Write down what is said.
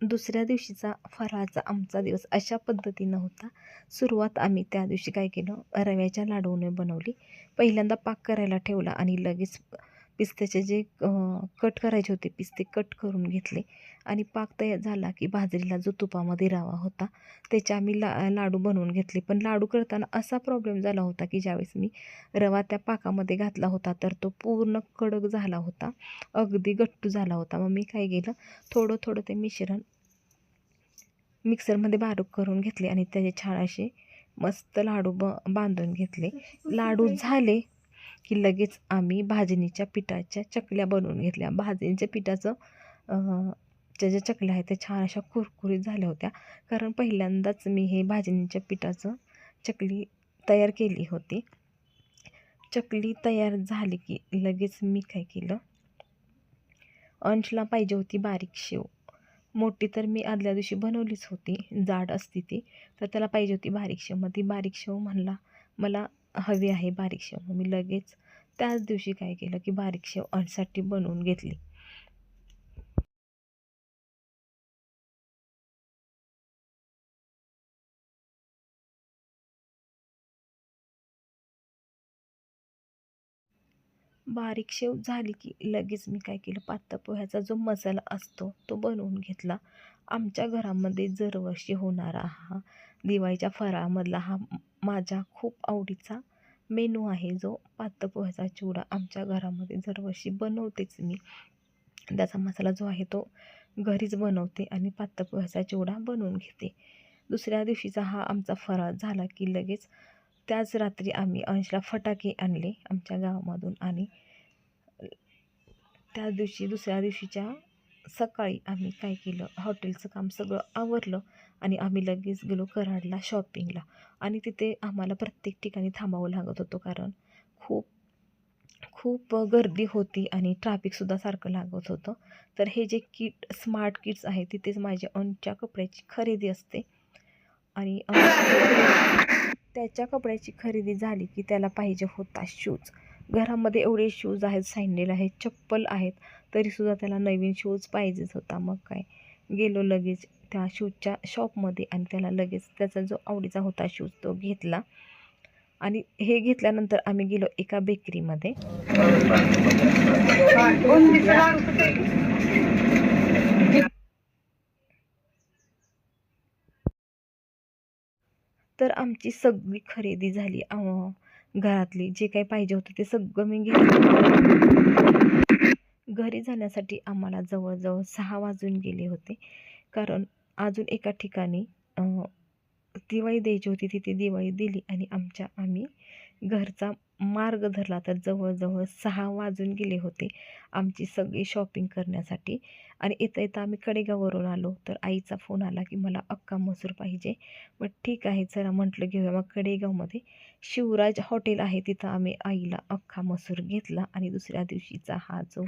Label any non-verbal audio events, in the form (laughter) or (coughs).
दुसऱ्या दिवशीचा फराळाचा आमचा दिवस अशा पद्धतीनं होता. सुरुवात आम्ही त्या दिवशी काय केलं? रव्याच्या लाडूने बनवली. पहिल्यांदा पाक करायला ठेवला आणि लगेच पिस्त्याचे जे कट करायचे होते पिस्ते कट करून घेतले. आणि पाक तयार झाला की भाजलेला जो तुपामध्ये रवा होता त्याचे आम्ही ला लाडू बनवून घेतले. पण लाडू करताना असा प्रॉब्लेम झाला होता की ज्यावेळेस मी रवा त्या पाकामध्ये घातला होता तर तो पूर्ण कडक झाला होता. अगदी गट्टू झाला होता. मग मी काय केलं थोडं थोडं ते मिश्रण मिक्सरमध्ये बारीक करून घेतले आणि त्याचे छान असे मस्त लाडू ब बांधून घेतले. लाडू झाले की लगेच आम्ही भाजणीच्या पिठाच्या चकल्या बनवून घेतल्या. भाजणीच्या पिठाचं च्या ज्या चकल्या आहेत त्या छान अशा कुरकुरीत झाल्या होत्या. कारण पहिल्यांदाच मी हे भाजणीच्या पिठाचं चकली तयार केली होती. चकली तयार झाली की लगेच मी काय केलं? अंशला पाहिजे होती बारीक शेव. मोठी तर मी आदल्या दिवशी बनवलीच होती. जाड असती ती. तर त्याला पाहिजे होती बारीक शेव. मग ती बारीक शेव म्हणला मला हवी आहे बारीक शेव. मग मी लगेच त्याच दिवशी काय केलं की बारीक शेव अणसाठी बनवून घेतली. बारीक शेव झाली की लगेच मी काय केलं पातळ पोह्याचा जो मसाला असतो तो बनवून घेतला. आमच्या घरामध्ये दरवर्षी होणारा हा दिवाळीच्या फराळामधला हा माझ्या खूप आवडीचा मेनू आहे. जो पातळ पोह्याचा चिवडा आमच्या घरामध्ये दरवर्षी बनवतेच मी. त्याचा मसाला जो आहे तो घरीच बनवते आणि पातळ पोह्याचा चिवडा बनवून घेते. दुसऱ्या दिवशीचा हा आमचा फराळ झाला की लगेच त्याच रात्री आम्ही अंशला फटाके आणले आमच्या गावामधून आणि त्याच दिवशी दुसऱ्या दिवशीच्या सकाळी आम्ही काय केलं? हॉटेलचं काम सगळं आवरलं आणि आम्ही लगेच गेलो कराडला शॉपिंगला आणि तिथे आम्हाला प्रत्येक ठिकाणी थांबावं लागत होतं कारण खूप खूप गर्दी होती आणि ट्रॅफिकसुद्धा सारखं लागत होतं. तर हे जे किट स्मार्ट किट्स आहे तिथेच माझ्या अंशच्या कपड्याची खरेदी असते. आणि (coughs) त्याच्या कपड्याची खरेदी झाली की त्याला पाहिजे होता शूज घरामध्ये एवढे शूज आहेत सँडेल आहेत चप्पल आहेत तरीसुद्धा त्याला नवीन शूज पाहिजेच होता. मग काय? गेलो लगेच त्या शूजच्या शॉपमध्ये आणि त्याला लगेच त्याचा जो आवडीचा होता शूज तो घेतला. आणि हे घेतल्यानंतर आम्ही गेलो एका बेकरीमध्ये तर आमची सगळी खरेदी झाली. घरातली जे काही पाहिजे होतं ते सगळं मी घेतलं. घरी जाण्यासाठी आम्हाला जवळजवळ सहा वाजून गेले होते. कारण अजून एका ठिकाणी दिवाळी द्यायची होती तिथे दिवाळी दिली आणि आमच्या आम्ही घरचा मार्ग धरला तर जवळजवळ सहा वाजून गेले होते आमची सगळी शॉपिंग करण्यासाठी. आणि येता येता आम्ही कडेगाववरून आलो तर आईचा फोन आला की मला अक्का मसूर पाहिजे. मग ठीक आहे चला म्हटलं घेऊया. मग कडेगावमध्ये शिवराज हॉटेल आहे. तिथं आम्ही आईला अख्खा मसूर घेतला आणि दुसऱ्या दिवशीचा हा जो